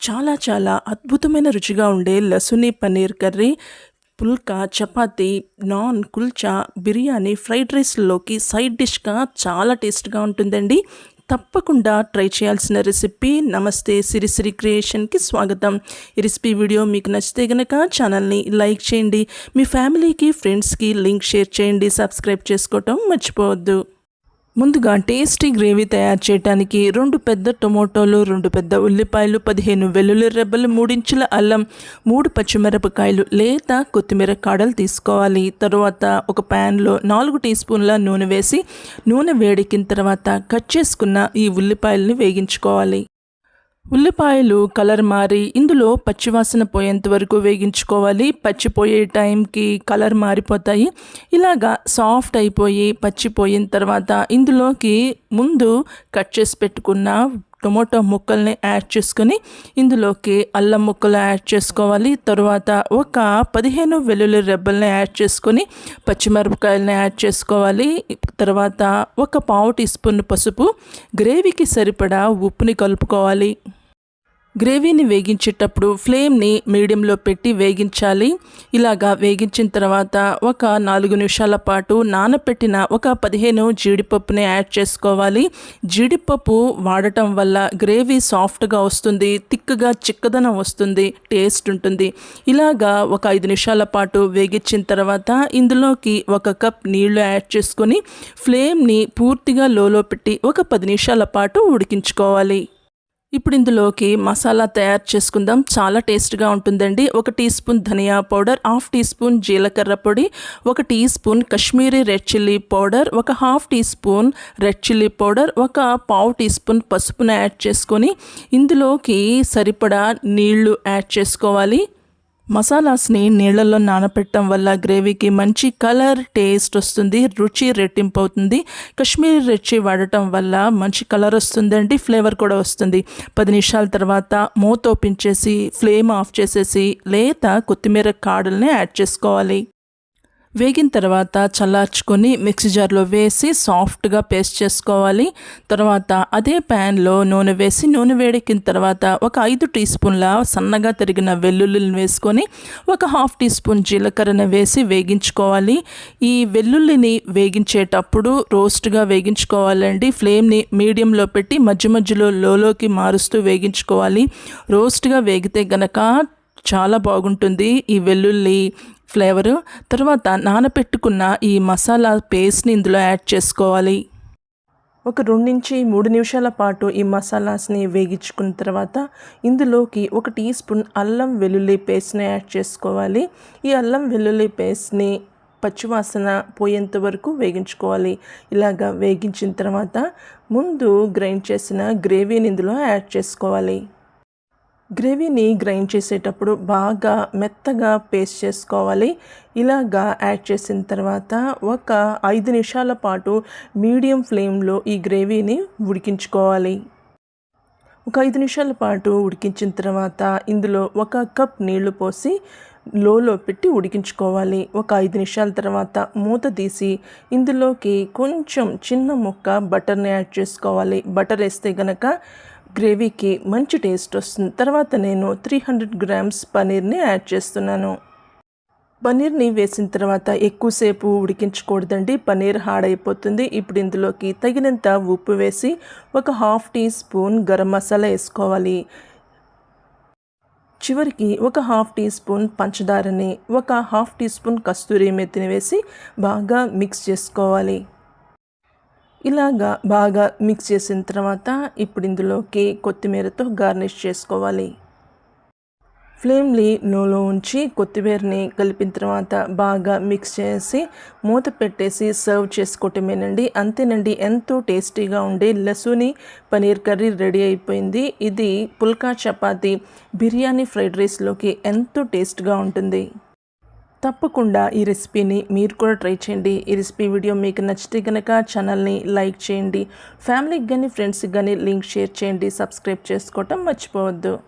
చాలా చాలా అద్భుతమైన రుచిగా ఉండే లసుని పన్నీర్ కర్రీ పుల్కా చపాతి నాన్ కుల్చా బిర్యానీ ఫ్రైడ్ రైస్లోకి సైడ్ డిష్గా చాలా టేస్ట్గా ఉంటుందండి. తప్పకుండా ట్రై చేయాల్సిన రెసిపీ నమస్తే సిరిసిరి క్రియేషన్కి స్వాగతం. ఈ రెసిపీ వీడియో మీకు నచ్చితే గనక ఛానల్ని లైక్ చేయండి. మీ ఫ్యామిలీకి ఫ్రెండ్స్కి లింక్ షేర్ చేయండి. సబ్స్క్రైబ్ చేసుకోవటం మర్చిపోవద్దు. ముందుగా టేస్టీ గ్రేవీ తయారు చేయడానికి రెండు పెద్ద టొమాటోలు రెండు పెద్ద ఉల్లిపాయలు పదిహేను వెల్లుల్లి రెబ్బలు మూడించుల అల్లం మూడు పచ్చిమిరపకాయలు లేత కొత్తిమీర కాడలు తీసుకోవాలి. తరువాత ఒక ప్యాన్లో నాలుగు టీ స్పూన్ల నూనె వేసి నూనె వేడెక్కిన తర్వాత కట్ చేసుకున్న ఈ ఉల్లిపాయలని వేగించుకోవాలి. ఉల్లిపాయలు కలర్ మారి ఇందులో పచ్చివాసన పోయేంత వరకు వేగించుకోవాలి. పచ్చిపోయే టైంకి కలర్ మారిపోతాయి. ఇలాగా సాఫ్ట్ అయిపోయి పచ్చిపోయిన తర్వాత ఇందులోకి ముందు కట్ చేసి పెట్టుకున్న టొమాటో ముక్కల్ని యాడ్ చేసుకొని ఇందులోకి అల్లం ముక్కలు యాడ్ చేసుకోవాలి. తర్వాత ఒక పదిహేను వెల్లుల్లి రెబ్బల్ని యాడ్ చేసుకొని పచ్చిమిరపకాయలని యాడ్ చేసుకోవాలి. తర్వాత ఒక పావు టీ స్పూన్ పసుపు. గ్రేవీకి సరిపడా ఉప్పుని కలుపుకోవాలి. గ్రేవీని వేగించేటప్పుడు ఫ్లేమ్ని మీడియంలో పెట్టి వేగించాలి. ఇలాగా వేగించిన తర్వాత ఒక నాలుగు నిమిషాల పాటు నానపెట్టిన ఒక పదిహేను జీడిపప్పుని యాడ్ చేసుకోవాలి. జీడిపప్పు వాడటం వల్ల గ్రేవీ సాఫ్ట్గా వస్తుంది తిక్కగా చిక్కదనం వస్తుంది టేస్ట్ ఉంటుంది. ఇలాగా ఒక ఐదు నిమిషాల పాటు వేగించిన తర్వాత ఇందులోకి ఒక కప్ నీళ్ళు యాడ్ చేసుకొని ఫ్లేమ్ని పూర్తిగా లోలో పెట్టి ఒక పది నిమిషాల పాటు ఉడికించుకోవాలి. ఇప్పుడు ఇందులోకి మసాలా తయారు చేసుకుందాం. చాలా టేస్ట్గా ఉంటుందండి. ఒక teaspoon dhania powder half teaspoon జీలకర్ర పొడి ఒక teaspoon Kashmiri red chilli powder ఒక half teaspoon red chilli powder ఒక పావు టీ స్పూన్ పసుపును యాడ్ చేసుకొని ఇందులోకి సరిపడా నీళ్ళు యాడ్ చేసుకోవాలి. మసాలాస్ని నీళ్ళల్లో నానపెట్టడం వల్ల గ్రేవీకి మంచి కలర్ టేస్ట్ వస్తుంది రుచి రెట్టింపు అవుతుంది కశ్మీరీ రెచ్చి వాడటం వల్ల మంచి కలర్ వస్తుందండి ఫ్లేవర్ కూడా వస్తుంది. పది నిమిషాల తర్వాత మూత ఓపెన్ చేసి ఫ్లేమ్ ఆఫ్ చేసేసి లేత కొత్తిమీర కాడల్ని యాడ్ చేసుకోవాలి. వేగిన తర్వాత చల్లార్చుకొని మిక్సీ జార్లో వేసి సాఫ్ట్గా పేస్ట్ చేసుకోవాలి. తర్వాత అదే ప్యాన్లో నూనె వేసి నూనె వేడెక్కిన తర్వాత ఒక ఐదు టీ స్పూన్ల సన్నగా తరిగిన వెల్లుల్లిని వేసుకొని ఒక హాఫ్ టీ స్పూన్ జీలకర్రను వేసి వేగించుకోవాలి. ఈ వెల్లుల్లిని వేగించేటప్పుడు రోస్ట్గా వేగించుకోవాలండి. ఫ్లేమ్ని మీడియంలో పెట్టి మధ్య మధ్యలో లోలోకి మారుస్తూ వేగించుకోవాలి. రోస్ట్గా వేగితే గనక చాలా బాగుంటుంది ఈ వెల్లుల్లి ఫ్లేవరు. తర్వాత నానపెట్టుకున్న ఈ మసాలా పేస్ట్ని ఇందులో యాడ్ చేసుకోవాలి. ఒక రెండు నుంచి మూడు నిమిషాల పాటు ఈ మసాలాస్ని వేగించుకున్న తర్వాత ఇందులోకి ఒక టీ స్పూన్ అల్లం వెల్లుల్లి పేస్ట్ని యాడ్ చేసుకోవాలి. ఈ అల్లం వెల్లుల్లి పేస్ట్ని పచ్చివాసన పోయేంత వరకు వేగించుకోవాలి. ఇలాగా వేగించిన తర్వాత ముందు గ్రైండ్ చేసిన గ్రేవీని ఇందులో యాడ్ చేసుకోవాలి. గ్రేవీని గ్రైండ్ చేసేటప్పుడు బాగా మెత్తగా పేస్ట్ చేసుకోవాలి. ఇలాగా యాడ్ చేసిన తర్వాత ఒక ఐదు నిమిషాల పాటు మీడియం ఫ్లేమ్లో ఈ గ్రేవీని ఉడికించుకోవాలి. ఒక ఐదు నిమిషాల పాటు ఉడికించిన తర్వాత ఇందులో ఒక కప్ నీళ్ళు పోసి లోలో పెట్టి ఉడికించుకోవాలి. ఒక ఐదు నిమిషాల తర్వాత మూత తీసి ఇందులోకి కొంచెం చిన్న ముక్క బటర్ని యాడ్ చేసుకోవాలి. బటర్ వేస్తే గనక గ్రేవీకి మంచి టేస్ట్ వస్తుంది. తర్వాత నేను త్రీ హండ్రెడ్ గ్రామ్స్ పనీర్ని యాడ్ చేస్తున్నాను. పనీర్ని వేసిన తర్వాత ఎక్కువసేపు ఉడికించకూడదండి. పనీర్ హార్డ్ అయిపోతుంది ఇప్పుడు ఇందులోకి తగినంత ఉప్పు వేసి ఒక half teaspoon garam masala వేసుకోవాలి. చివరికి ఒక హాఫ్ టీ స్పూన్ పంచదారని ఒక హాఫ్ టీ స్పూన్ కస్తూరి మెత్తిని వేసి బాగా మిక్స్ చేసుకోవాలి. ఇలాగా బాగా మిక్స్ చేసిన తర్వాత ఇప్పుడు ఇందులోకి కొత్తిమీరతో గార్నిష్ చేసుకోవాలి. ఫ్లేమ్ని నూలో ఉంచి కొత్తిమీరని కలిపిన తర్వాత బాగా మిక్స్ చేసి మూత పెట్టేసి సర్వ్ చేసుకోవటమేనండి అంతేనండి ఎంతో టేస్టీగా ఉండే లసూని పనీర్ కర్రీ రెడీ అయిపోయింది. ఇది పుల్కా చపాతి బిర్యానీ ఫ్రైడ్ రైస్లోకి ఎంతో టేస్ట్గా ఉంటుంది. తప్పకుండా ఈ రెసిపీని మీరు కూడా ట్రై చేయండి. ఈ రెసిపీ వీడియో మీకు నచ్చితే కనుక ఛానల్ని లైక్ చేయండి. ఫ్యామిలీకి కానీ ఫ్రెండ్స్కి కానీ లింక్ షేర్ చేయండి. సబ్స్క్రైబ్ చేసుకోవటం మర్చిపోవద్దు.